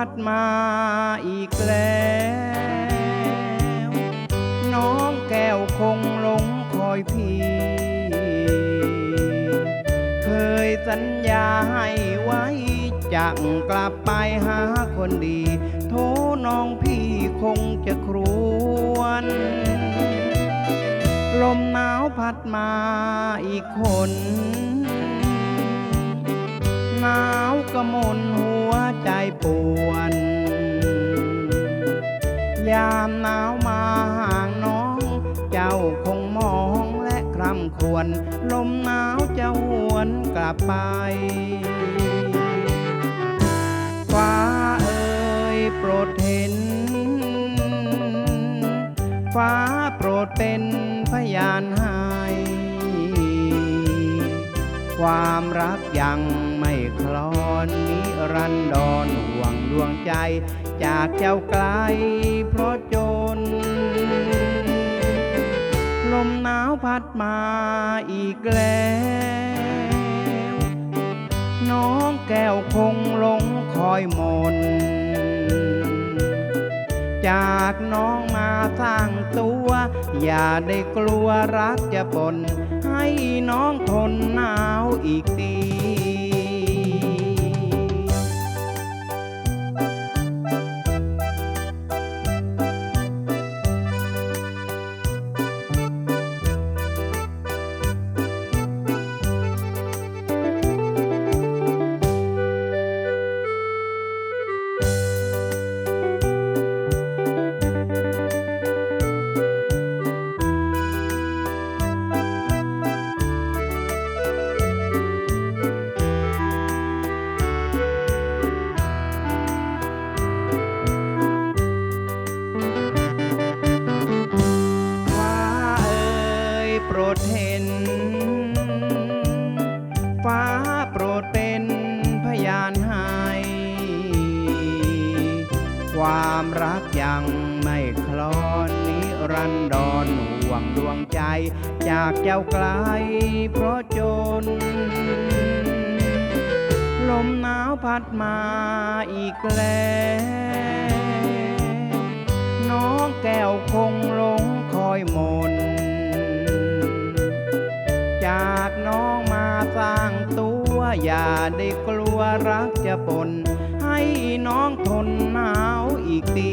พัดมาอีกแล้ว น้องแก้วคงหลงคอยพี่ เคยสัญญาให้ไว้จะกลับไปหาคนดี โทน้องพี่คงจะครวน ลมหนาวพัดมาอีกคน หนาวกระมนห ปวน ยามหนาวมาห่างน้อง เจ้าคงมองและคร่ำควร ลมหนาวจะหวนกลับไปฟ้าเอ่ยโปรดเห็น ฟ้าโปรดเป็นพยานให้ ความรักยัง นิรันดรห่วงดวงใจ จากเจ้าไกลเพราะจน ลมหนาวพัดมาอีกแล้ว น้องแก้วคงหลงคอยมน จากน้องมาสร้างตัว อย่าได้กลัวรักจะปน ให้น้องทนหนาวอีกปี ฟ้าโปรดเป็นพยานให้ ความรักยังไม่คลอนนิรันดรห่วงดวงใจ จากเจ้าไกลเพราะจน ลมหนาวพัดมาอีกแล้ว อย่าได้กลัวรักจะปนให้น้องทนหนาวอีกที